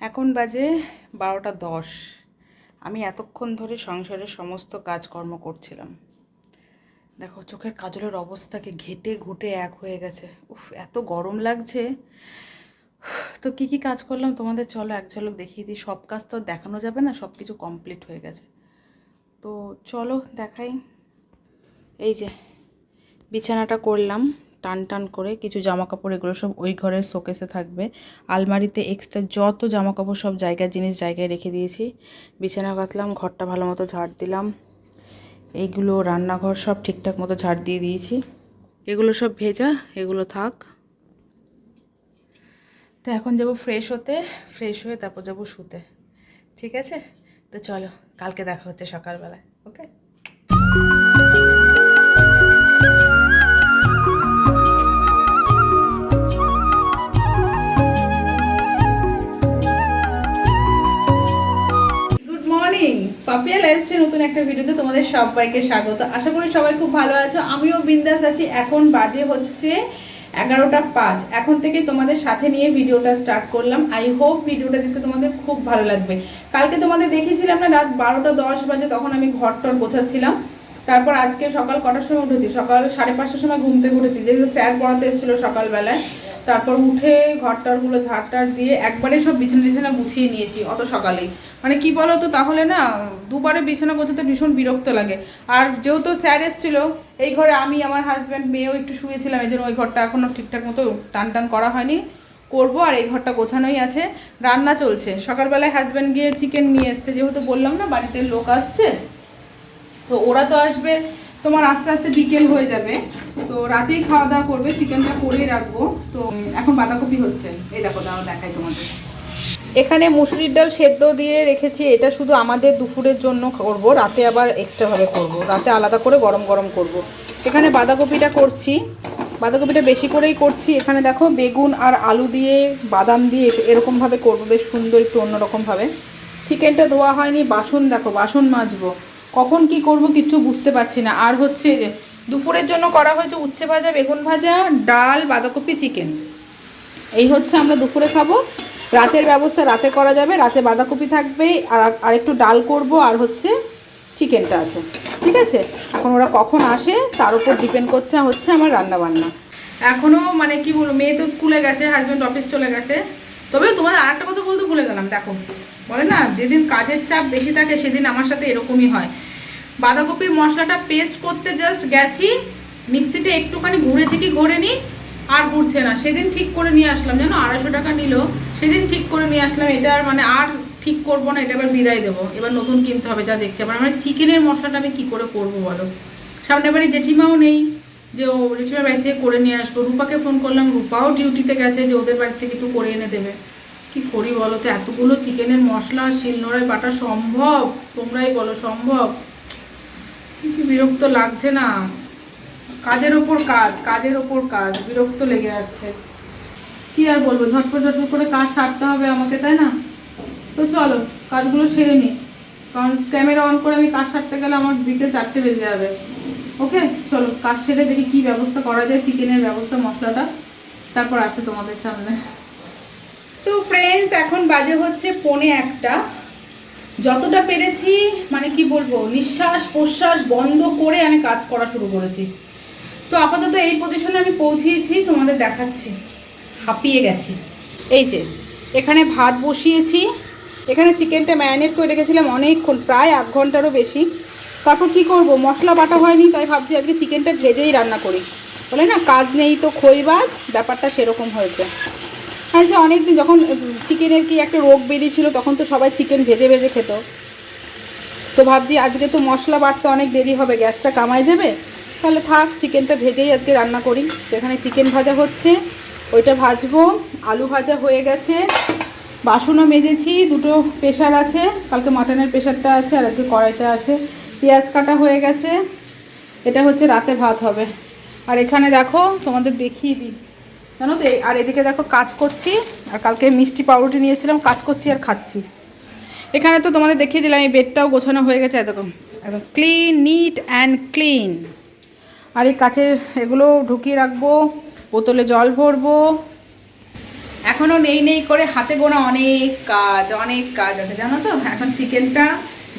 এখন বাজে বারোটা দশ। আমি এতক্ষণ ধরে সংসারের সমস্ত কাজকর্ম করছিলাম। দেখো, চোখের কাজলের অবস্থাকে ঘেটে ঘুটে এক হয়ে গেছে। উফ, এত গরম লাগছে। তো কি কি কাজ করলাম তোমাদের চলো এক ঝলক দেখিয়ে দিই। সব কাজ তো দেখানো যাবে না, সব কিছু কমপ্লিট হয়ে গেছে। তো চলো দেখাই। এই যে, বিছানাটা করলাম। টান টান করে কিছু জামা কাপড় এগুলো সব ওই ঘরের শোকেসে থাকবে। আলমারিতে এক্সট্রা যত জামা কাপড় সব জায়গায় জিনিস জায়গায় রেখে দিয়েছি। বিছানা কাটলাম, ঘরটা ভালো মতো ঝাড় দিলাম। এইগুলো রান্নাঘর সব ঠিকঠাক মতো ঝাড় দিয়ে দিয়েছি। এগুলো সব ভেজা, এগুলো থাক। তো এখন যাব ফ্রেশ হতে ফ্রেশ হয়ে তারপর যাব শুতে। ঠিক আছে? তো চলো, কালকে দেখা হচ্ছে সকালবেলায় ওকে পাপিয়া লাইফস্টাইল নতুন একটা ভিডিওতে তোমাদের সবাইকে স্বাগত। আশা করি সবাই খুব ভালো আছো। আমিও বিন্দাস আছি। এখন বাজে হচ্ছে এগারোটা পাঁচ। এখন থেকে তোমাদের সাথে নিয়ে ভিডিওটা স্টার্ট করলাম। আই হোপ ভিডিওটা দেখতে তোমাদের খুব ভালো লাগবে। কালকে তোমাদের দেখেছিলাম না, রাত বারোটা দশ বাজে, তখন আমি ঘর টর গোছাচ্ছিলাম। তারপর আজকে সকাল কটার সময় উঠেছি? সকাল সাড়ে পাঁচটার সময় ঘুমতে উঠেছি। যেহেতু স্যার পড়াতে এসেছিল সকালবেলায়। তারপর উঠে ঘরটারগুলো ঝাড়টার দিয়ে একবারে সব বিছানা টিছানা গুছিয়ে নিয়েছি অত সকালেই। মানে কি বলো তো তাহলে না, দুবারে বিছানা গোছাতে ভীষণ বিরক্ত লাগে। আর যেহেতু স্যার এসেছিল, এই ঘরে আমি, আমার হাজব্যান্ড মেয়েও একটু শুয়েছিলাম, এই জন্য ওই ঘরটা এখনও ঠিকঠাক মতো টান টান করা হয়নি। করব, আর এই ঘরটা গোছানোই আছে। রান্না চলছে। সকালবেলায় হাজব্যান্ড গিয়ে চিকেন নিয়ে এসছে, যেহেতু বললাম না, বাড়িতে লোক আসছে, তো ওরা তো আসবে। তোমার আস্তে আস্তে বিকেল হয়ে যাবে। তো রাতেই খাওয়া দাওয়া করবে, চিকেনটা করেই রাখব। তো এখন বাঁধাকপি হচ্ছে। এই দেখো, দাঁড়াও, দেখাই তোমাদের। এখানে মুসুরির ডাল সেদ্ধ দিয়ে রেখেছি, এটা শুধু আমাদের দুপুরের জন্য করব, রাতে আবার এক্সট্রাভাবে করব। রাতে আলাদা করে গরম গরম করব। এখানে বাঁধাকপিটা করছি, বাঁধাকপিটা বেশি করেই করছি। এখানে দেখো, বেগুন আর আলু দিয়ে, বাদাম দিয়ে এরকমভাবে করব, বেশ সুন্দর, একটু অন্যরকমভাবে। চিকেনটা ধোয়া হয়নি, বাসন দেখো, বাসন মাজবো। কখন কি করব কিছু বুঝতে পারছি না। আর হচ্ছে যে, দুপুরের জন্য করা হয়েছে উচ্ছে ভাজা, বেগুন ভাজা, ডাল, বাঁধাকপি, চিকেন। এই হচ্ছে আমরা দুপুরে খাব। রাতের ব্যবস্থা রাতে করা যাবে, রাতে বাঁধাকপি থাকবে, আর আর একটু ডাল করব, আর হচ্ছে চিকেনটা আছে। ঠিক আছে? এখন ওরা কখন আসে, তার উপর ডিপেন্ড করছে হচ্ছে আমার রান্না বান্না এখনও মানে কি বলব, মেয়ে তো স্কুলে গেছে, হাজব্যান্ড অফিস চলে গেছে। তবে তোমাদের আর একটা কথা বলতে ভুলে গেলাম, দেখো। বলে না, যেদিন কাজের চাপ বেশি থাকে সেদিন আমার সাথে এরকমই হয়। বাঁধাকপির মশলাটা পেস্ট করতে জাস্ট গেছি, মিক্সিতে একটুখানি ঘুরেছি কি ঘোরেনি আর ঘুরছে না। সেদিন ঠিক করে নিয়ে আসলাম, জানো, আড়াইশো টাকা নিল। সেদিন ঠিক করে নিয়ে আসলাম, এটা আর মানে আর ঠিক করব না, এটা এবার বিদায় দেবো। এবার নতুন কিনতে হবে, যা দেখছি। আবার আমার চিকেনের মশলাটা আমি কী করে করব বলো? সামনে বাড়ি জেঠিমাও নেই, যে ও জেঠিমার বাড়ি থেকে করে নিয়ে আসব। রূপাকে ফোন করলাম, রূপাও ডিউটিতে গেছে যে ওদের বাড়ি থেকে একটু করে এনে দেবে। কি করি বলো তো? এতগুলো চিকেনের মশলা শিলনোড়ায় বাটা সম্ভব? তোমরাই বলো, সম্ভব? কিছু বিরক্ত লাগছে না? কাজের ওপর কাজ, কাজের ওপর কাজ, বিরক্ত লেগে যাচ্ছে কি আর বলব, ঝটপট ঝটপট করে কাজ সারতে হবে আমাকে, তাই না? তো চলো, কাজগুলো সেরে নিই কারণ ক্যামেরা অন করে আমি কাজ সারতে গেলে আমার বিকেল চারটে বেজে যাবে। ওকে? চলো, কাজ সেরে দেখি কি ব্যবস্থা করা যায়, চিকেনের ব্যবস্থা, মশলাটা। তারপর আসছে তোমাদের সামনে। তো ফ্রেন্ডস এখন বাজে হচ্ছে পৌনে একটা। যতটা পেরেছি মানে কি বলব, নিঃশ্বাস প্রশ্বাস বন্ধ করে আমি কাজ করা শুরু করেছি। তো আপাতত এই পজিশনে আমি পৌঁছিয়েছি, তোমাদের দেখাচ্ছি। হাঁপিয়ে গেছি। এই যে, এখানে ভাত বসিয়েছি। এখানে চিকেনটা ম্যারিনেট করে রেখেছিলাম অনেকক্ষণ, প্রায় আধ ঘন্টারও বেশি। তারপর কি করব, মশলা বাটা হয়নি, তাই ভাবছি আজকে চিকেনটা ভেজেই রান্না করি। বলে না, কাজ নেই তো খইবাজ ব্যাপারটা সেরকম হয়েছে। আচ্ছা অনেকদিন যখন চিকেনের কি একটা রোগ বেরিয়েছিল, তখন তো সবাই চিকেন ভেজে ভেজে খেত। তো ভাবছি আজকে তো মশলা বাটতে অনেক দেরি হবে, গ্যাসটা কামাই যাবে? তাহলে থাক, চিকেনটা ভেজেই আজকে রান্না করি। তো এখানে চিকেন ভাজা হচ্ছে, ওইটা ভাজবো, আলু ভাজা হয়ে গেছে, বাসনও মেজেছি, দুটো প্রেশার আছে, কালকে মাটনের প্রেশারটা আছে আর আজকে কড়াইটা আছে। পেঁয়াজ কাটা হয়ে গেছে, এটা হচ্ছে রাতে ভাত হবে। আর এখানে দেখো, তোমাদের দেখিয়ে দিই। জানো তো আর এদিকে দেখো কাজ করছি, আর কালকে মিষ্টি পাউরুটি নিয়েছিলাম, কাজ করছি আর খাচ্ছি। এখানে তো তোমাদের দেখিয়ে দিলাম, এই বেডটাও গোছানো হয়ে গেছে এরকম একদম ক্লিন নিট অ্যান্ড ক্লিন আর এই কাচের এগুলো ঢুকিয়ে রাখব, বোতলে জল ভরবো। এখনও নেই নেই করে হাতে গোনা অনেক কাজ অনেক কাজ আছে, জানো তো? এখন চিকেনটা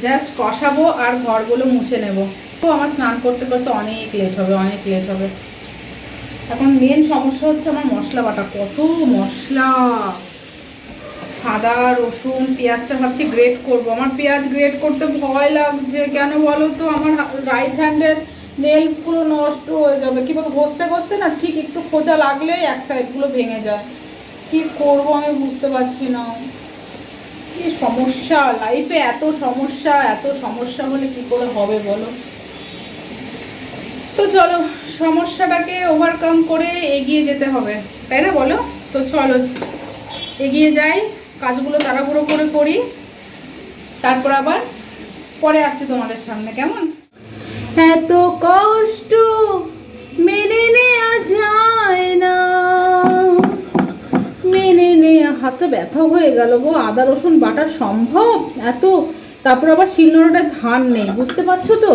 জাস্ট কষাবো আর ঘরগুলো মুছে নেব। তো আমার স্নান করতে করতে অনেক লেট হবে, অনেক লেট হবে। এখন মেন সমস্যা হচ্ছে আমার মশলা বাটা। কত মশলা। আদা রসুন, পেঁয়াজটা ভাবছি গ্রেট করব। আমার পেঁয়াজ গ্রেট করতে ভয় লাগছে। কেন বলো তো? আমার রাইট হ্যান্ডের নেলসগুলো নষ্ট হয়ে যাবে। কীভাবে ঘষতে ঘষতে না ঠিক একটু খোঁচা লাগলেই এক সাইডগুলো ভেঙে যায়। কি করব আমি বুঝতে পারছি না। কি সমস্যা? লাইফে এত সমস্যা এত সমস্যা হলে কি করে হবে বলো? তো চলো, সমস্যাটাকে ওভারকাম করে এগিয়ে যেতে হবে। তাই না বলো? তো চলো, এগিয়ে যাই, কাজগুলো তাড়াহুড়ো করে করি, তারপর আবার পরে আসছি তোমাদের সামনে, কেমন? এত কষ্ট মেনে নেওয়া যায় না। মেনে নেওয়া হাতটা ব্যথা হয়ে গেল গো, আদা, রসুন, বাটা সম্ভব? এত, তারপর আবার শিলনোড়াটা ধান নেই, বুঝতে পারছ তো?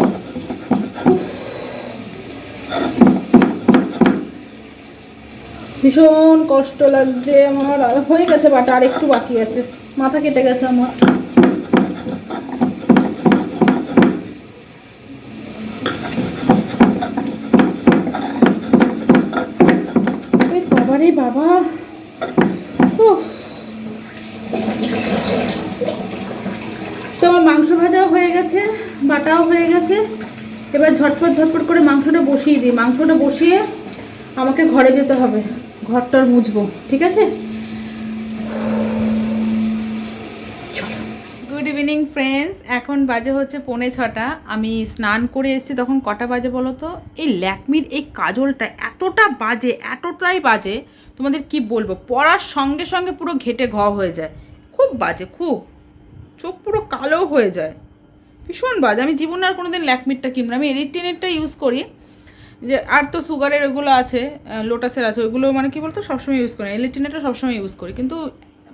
ভীষণ কষ্ট লাগছে আমার। হয়ে গেছে বাটা, আর একটু বাকি আছে। মাথা কেটে গেছে আমার। বাবারে বাবা। তো আমার মাংস ভাজাও হয়ে গেছে, বাটাও হয়ে গেছে। এবার ঝটপট ঝটপট করে মাংসটা বসিয়ে দিই। মাংসটা বসিয়ে আমাকে ঘরে যেতে হবে। ঘরটার মুছবো, ঠিক আছে? গুড ইভিনিং ফ্রেন্ডস এখন বাজে হচ্ছে পৌনে ছটা। আমি স্নান করে এসেছি, তখন কটা বাজে বলো তো? এই ল্যাকমির এই কাজলটা এতটা বাজে, এতটাই বাজে, তোমাদের কি বলব? পরার সঙ্গে সঙ্গে পুরো ঘেটে ঘ হয়ে যায়। খুব বাজে, খুব। চোখ পুরো কালো হয়ে যায়। ভীষণ বাজে। আমি জীবনে আর কোনোদিন ল্যাকমিরটা কিনবো না। আমি এডিটিনেরটা ইউজ করি। যে আর তো সুগারের ওগুলো আছে লোটাসের আছে ওইগুলো মানে কী বলতো, সবসময় ইউজ করি এলিটিনেটটা সবসময় ইউজ করি। কিন্তু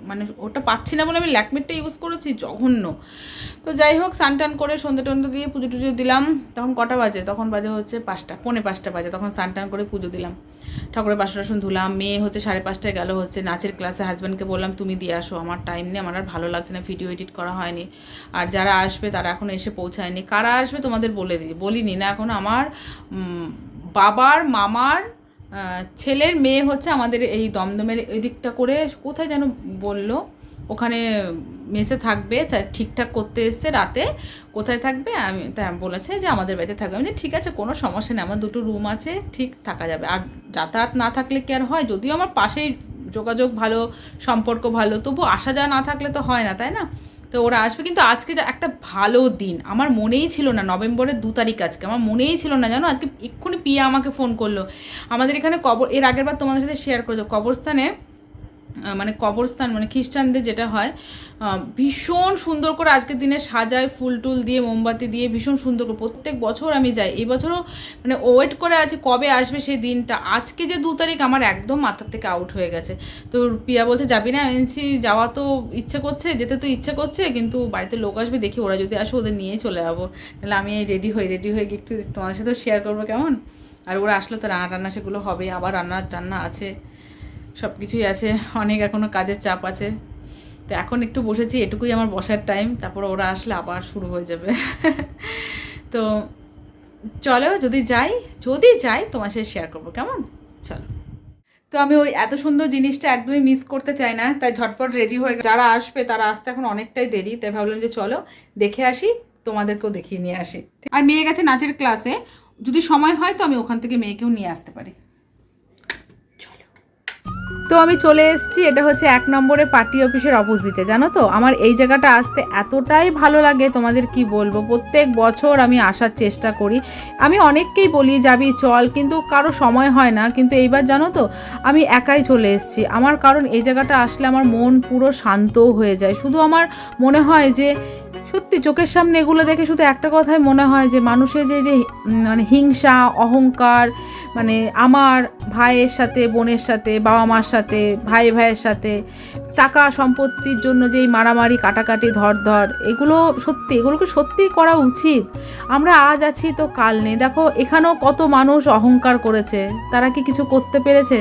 মানে ওটা পাচ্ছি না বলে আমি ল্যাকমিটটা ইউজ করেছি, জঘন্য। তো যাই হোক স্নান টান করে সন্ধ্যে টন্ধে দিয়ে পুজো টুজো দিলাম। তখন কটা বাজে? তখন বাজে হচ্ছে পাঁচটা, পৌনে পাঁচটা বাজে। তখন স্নান টান করে পুজো দিলাম। ঠাকুরের বাসন টাসন ধুলাম। মেয়ে হচ্ছে সাড়ে পাঁচটায় গেল হচ্ছে নাচের ক্লাসে হাজব্যান্ডকে বললাম, তুমি দিয়ে আসো, আমার টাইম নেই, আমার আর ভালো লাগছে না ভিডিও এডিট করা হয়নি। আর যারা আসবে, তারা এখন এসে পৌঁছায়নি। কারা আসবে তোমাদের বলে দিই বলিনি না। এখন আমার বাবার, মামার ছেলের মেয়ে হচ্ছে আমাদের এই দমদমের এই দিকটা করে কোথায় যেন বলল? ওখানে মেসে থাকবে ঠিকঠাক করতে এসছে রাতে। কোথায় থাকবে? আমি, তা বলেছে যে আমাদের বাড়িতে থাকবে। আমি ঠিক আছে, কোনো সমস্যা নেই। আমার দুটো রুম আছে, ঠিক থাকা যাবে। আর যাতায়াত না থাকলে কি আর হয়? যদিও আমার পাশেই যোগাযোগ ভালো, সম্পর্ক ভালো তবু আসা যাওয়া না থাকলে তো হয় না, তাই না? তো ওরা আসবে। কিন্তু আজকে একটা ভালো দিন। আমার মনেই ছিল না নভেম্বরের দু তারিখ আজকে। আমার মনেই ছিল না, জানো? আজকে এক্ষুনি পিয়া আমাকে ফোন করল। আমাদের এখানে কবর এর আগের বার তোমাদের সাথে শেয়ার করে কবরস্থানে মানে কবরস্থান মানে খ্রিস্টানদের যেটা হয় ভীষণ সুন্দর করে আজকের দিনে সাজায় ফুল টুল দিয়ে মোমবাতি দিয়ে ভীষণ সুন্দর করে। প্রত্যেক বছর আমি যাই। এই বছরও মানে ওয়েট করে আছি কবে আসবে সেই দিনটা। আজকে যে দু তারিখ আমার একদম মাথার থেকে আউট হয়ে গেছে। তো পিয়া বলছে যাবি না? বলছি, যাওয়া তো ইচ্ছে করছে যেতে তো ইচ্ছে করছে কিন্তু বাড়িতে লোক আসবে দেখি ওরা যদি আসে ওদের নিয়ে চলে যাব। তাহলে আমি এই রেডি হই রেডি হয়ে একটু তোমাদের সাথেও শেয়ার করব কেমন? আর ওরা আসলে তো রান্না টান্না সেগুলো হবে আবার রান্না টান্না আছে। সব কিছুই আছে, অনেক এখনও কাজের চাপ আছে। তো এখন একটু বসেছি, এটুকুই আমার বসার টাইম তারপর ওরা আসলে আবার শুরু হয়ে যাবে। তো চলো, যদি যাই যদি যাই, তোমার সাথে শেয়ার করব, কেমন? চলো। তো আমি ওই এত সুন্দর জিনিসটা একদমই মিস করতে চাই না, তাই ঝটপট রেডি হয়ে যারা আসবে, তারা আসতে এখন অনেকটাই দেরি, তাই ভাবলাম যে চলো, দেখে আসি, তোমাদেরকেও দেখিয়ে নিয়ে আসি। আর মেয়ে গেছে নাচের ক্লাসে যদি সময় হয় তো আমি ওখান থেকে মেয়েকেও নিয়ে আসতে পারি। তো আমি চলে এসেছি, এটা হচ্ছে এক নম্বরে পার্টি অফিসের অপোজিটে, জানো তো? আমার এই জায়গাটা আসতে এতটাই ভালো লাগে, তোমাদের কি বলব? প্রত্যেক বছর আমি আসার চেষ্টা করি। আমি অনেককেই বলি, যাবি, চল। কিন্তু কারও সময় হয় না। কিন্তু এইবার জানো তো, আমি একাই চলে এসেছি। আমার কারণ এই জায়গাটা আসলে আমার মন পুরো শান্ত হয়ে যায়। শুধু আমার মনে হয় যে সত্যি, চোখের সামনে এগুলো দেখে শুধু একটা কথাই মনে হয় যে মানুষের যে যে মানে হিংসা, অহংকার মানে আমার ভাইয়ের সাথে, বোনের সাথে বাবা মার সাথে, ভাই ভাইয়ের সাথে, টাকা সম্পত্তির জন্য যে এই মারামারি, কাটাকাটি ধর ধর এগুলো সত্যি, এগুলোকে সত্যিই করা উচিত। আমরা আজ আছি তো কাল নেই। দেখো, এখানেও কত মানুষ অহংকার করেছে। তারা কি কিছু করতে পেরেছে?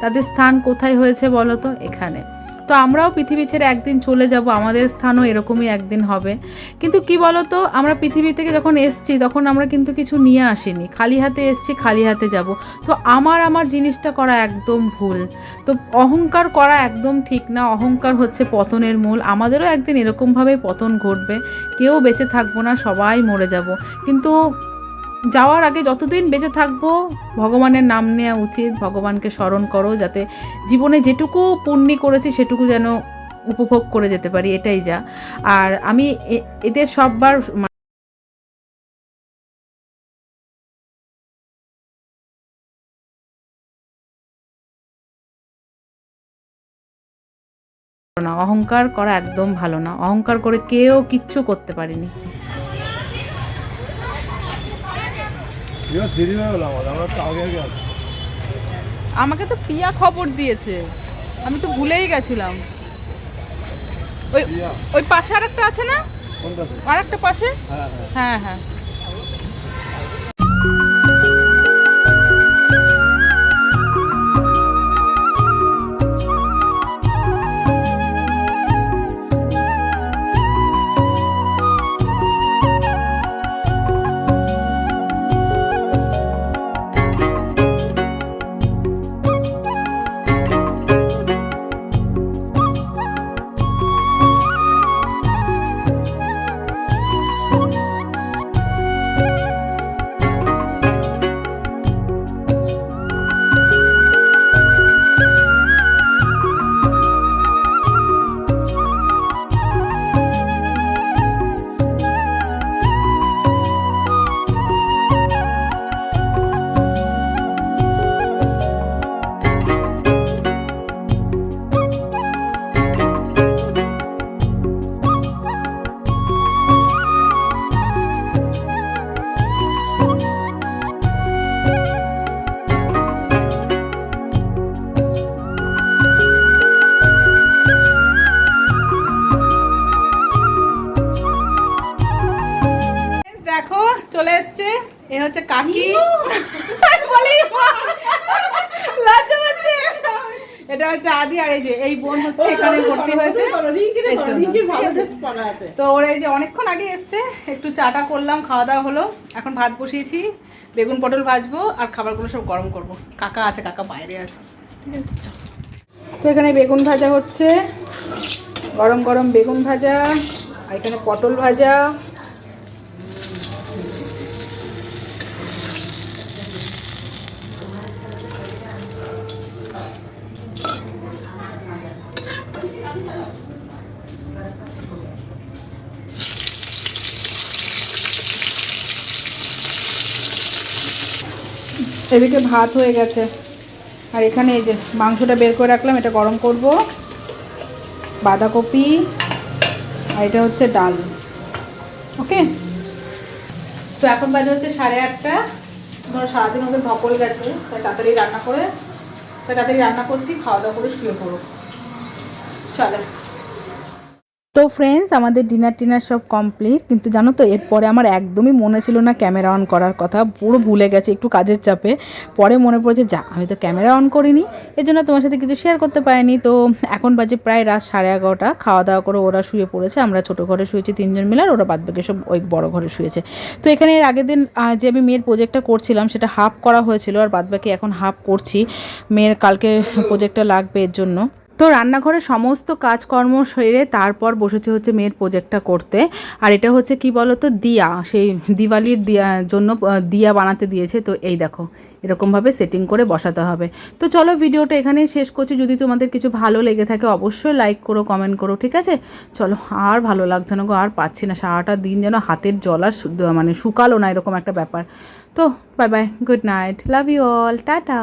তাদের স্থান কোথায় হয়েছে বলো তো? এখানে। তো আমরাও পৃথিবী ছেড়ে একদিন চলে যাব, আমাদের স্থানও এরকমই একদিন হবে। কিন্তু কি বলো তো আমরা পৃথিবী থেকে যখন এসছি, তখন আমরা কিন্তু কিছু নিয়ে আসিনি। খালি হাতে এসছি, খালি হাতে যাব। তো আমার আমার জিনিসটা করা একদম ভুল। তো অহংকার করা একদম ঠিক না। অহংকার হচ্ছে পতনের মূল। আমাদেরও একদিন এরকমভাবে পতন ঘটবে। কেউ বেঁচে থাকব না, সবাই মরে যাব। কিন্তু যাওয়ার আগে যতদিন বেঁচে থাকব, ভগবানের নাম নেওয়া উচিত। ভগবানকে স্মরণ করো যাতে জীবনে যেটুকু পুণ্যি করেছি, সেটুকু যেন উপভোগ করে যেতে পারি, এটাই যা। আর আমি এদের সববার না। অহংকার করা একদম ভালো না। অহংকার করে কেউ কিচ্ছু করতে পারেনি এবার দেরি হয়ে গেল আমাদের আমরা তো আগে আগে আসব আমাকে তো পিয়া খবর দিয়েছে। আমি তো ভুলেই গেছিলাম। ওই ওই পাশে আর একটা আছে না? আর একটা পাশে? হ্যাঁ হ্যাঁ। হচ্ছে কাকি। বলি লজ্জা পাচ্ছে। এটা হচ্ছে আদি আর এই যে এই বোন হচ্ছে এখানে ভর্তি হয়েছে। তো ওরা এই যে অনেকক্ষণ আগে এসছে একটু চাটা করলাম খাওয়া দাওয়া হলো এখন ভাত বসিয়েছি বেগুন পটল ভাজবো আর খাবারগুলো সব গরম করব। কাকা আছে কাকা বাইরে আছে। ঠিক আছে তো এখানে বেগুন ভাজা হচ্ছে। গরম গরম বেগুন ভাজা আর এখানে পটল ভাজা। এদিকে ভাত হয়ে গেছে। আর এখানে এই যে মাংসটা বের করে রাখলাম, এটা গরম করব। বাঁধাকপি, আর এটা হচ্ছে ডাল। ওকে? তো এখন বাজে হচ্ছে সাড়ে আটটা। ধরো সারাদিন ওদের ধকল গেছে, তাই তাড়াতাড়ি রান্না করে তাই তাড়াতাড়ি রান্না করছি, খাওয়া দাওয়া করে শুয়ে পড়ো। চলে। তো ফ্রেন্ডস আমাদের ডিনার টিনার সব কমপ্লিট কিন্তু জানো তো, এরপরে আমার একদমই মনে ছিল না ক্যামেরা অন করার কথা, পুরো ভুলে গেছে একটু কাজের চাপে। পরে মনে পড়েছে, যা, আমি তো ক্যামেরা অন করিনি এই জন্য তোমার সাথে কিছু শেয়ার করতে পারিনি। তো এখন বাজে প্রায় রাত সাড়ে এগারোটা, খাওয়া দাওয়া করে ওরা শুয়ে পড়েছে, আমরা ছোটো ঘরে শুয়েছি, তিনজন মিলে, আর ওরা বাদবাকি সব ওই বড় ঘরে শুয়েছে। তো এখানে এর আগের দিন যে আমি মেয়ের প্রজেক্টটা করছিলাম, সেটা হাফ করা হয়েছিল, আর বাদবাকি এখন হাফ করছি। মেয়ের কালকে প্রজেক্টটা লাগবে এর জন্য। তো রান্নাঘরে সমস্ত কাজকর্ম সেরে তারপর বসেছে হচ্ছে মেয়ের প্রজেক্টটা করতে। আর এটা হচ্ছে কি বলতো, দিয়া। সেই দিওয়ালির দিয়া, জন্য দিয়া বানাতে দিয়েছে। তো এই দেখো, এরকমভাবে সেটিং করে বসাতে হবে। তো চলো ভিডিওটা এখানেই শেষ করছি। যদি তোমাদের কিছু ভালো লেগে থাকে, অবশ্যই লাইক করো কমেন্ট করো, ঠিক আছে? চলো, আর ভালো লাগছে না গো, আর পাচ্ছি না। সারাটা দিন যেন হাতের জল আর মানে শুকালো না, এরকম একটা ব্যাপার। তো bye bye good night love you all tata